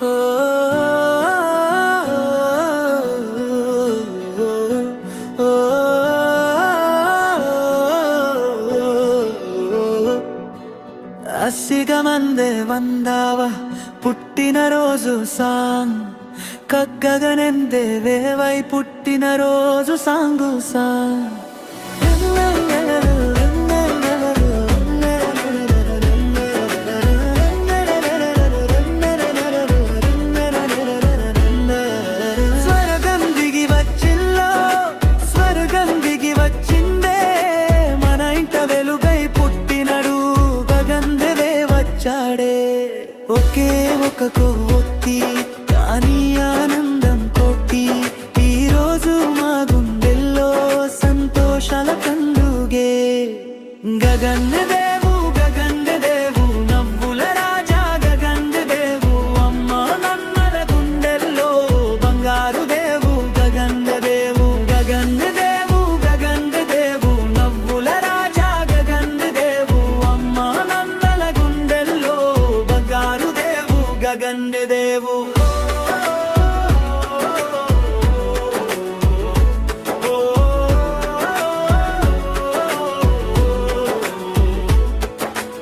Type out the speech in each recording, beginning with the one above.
ఓ, ఓ, ఓ. అసిగమందే వందావ పుట్టినరోజు సాంగ్ కగ్గగనెందే వేవై పుట్టినరోజు సాంగు వచ్చాడే ఒకే ఒక కొవ్వొత్తి కానీ ఆనందం కొట్టి. ఈ రోజు మా గుండెల్లో సంతోషాల కందుగే గగన్నదే దేవు.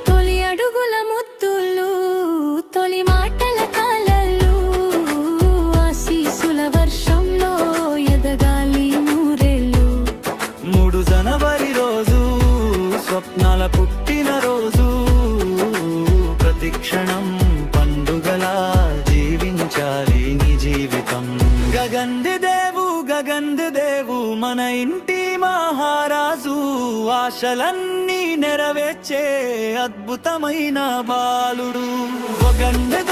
తొలి అడుగుల ముద్దులు తొలి మాటల కాలలు ఆశీసుల వర్షంలో ఎదగాలి నూరెళ్ళు. మూడు జనవరి రోజు స్వప్నాల పుట్టిన రోజు ప్రతిక్షణం పండుగలా గంధ దేవు మన ఇంటి మహారాజు. ఆశలన్నీ నెరవేర్చే అద్భుతమైన బాలుడు. గంధ